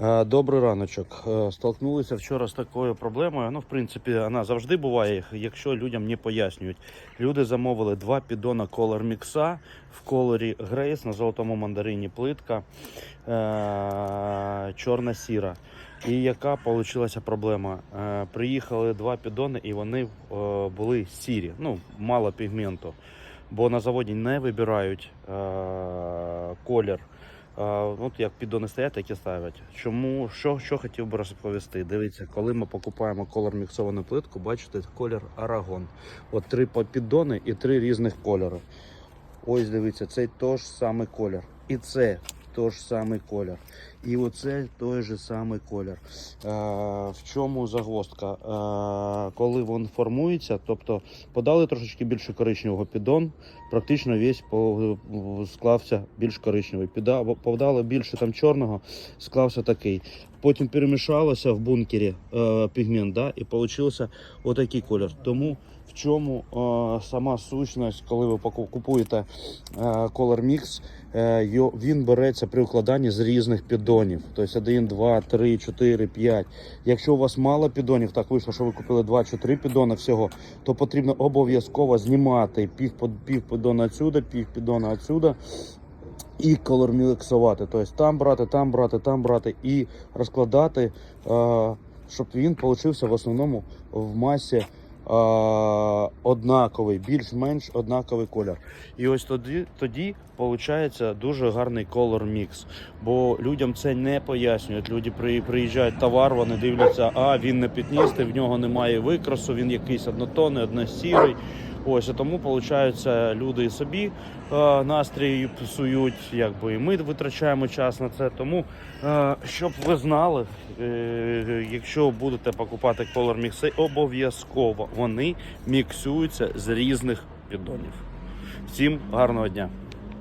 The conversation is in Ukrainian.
Е, Добрий раночок. Е, Столкнулися вчора з такою проблемою. Ну, в принципі, вона завжди буває, якщо людям не пояснюють. Люди замовили два піддона Color Mix в кольорі Грейс на золотому мандарині плитка е- чорна-сіра. І яка вийшла проблема? Приїхали два піддони, і вони були сірі, ну, мало пігменту. Бо на заводі не вибирають колір. От як піддони стоять, так і ставлять. Чому що, що хотів би розповісти? Дивіться, коли ми покупаємо колор міксовану плитку, бачите колір Арагон. От три піддони і три різних кольори. Ось дивіться, цей той самий колір. І це той ж самий колір. І оце той же самий колір. Е, в чому загвоздка? Е, коли він формується, тобто подали трошечки більше коричневого піддон, практично весь склався більш коричневий. Подали більше там чорного, склався такий. Потім перемішалося в бункері е, пігмент, да, і вийшов отакий колір. Тому в чому е, сама сущність, коли ви купуєте е, Color Mix, е, він береться при укладанні з різних піддонів. Тобто 1, 2, 3, 4, 5. Якщо у вас мало піддонів, так вийшло, що ви купили 2 чи 3 піддони всього, то потрібно обов'язково знімати пів, пів піддона отсюда, пів піддона отсюда. І колорміксувати. Тобто там брати, там брати, там брати і розкладати, щоб він получився в основному в масі однаковий, більш-менш однаковий колір. І ось тоді, тоді виходить дуже гарний колор мікс. Бо людям це не пояснюють. Люди при, приїжджають товар, вони дивляться, а він не пітністий, в нього немає викрасу, він якийсь однотонний, односірий. Ось і тому виходить, люди і собі е, настрій псують, якби і ми витрачаємо час на це. Тому, е, щоб ви знали, е, якщо будете покупати колор мікси, обов'язково вони міксуються з різних піддонів. Всім гарного дня!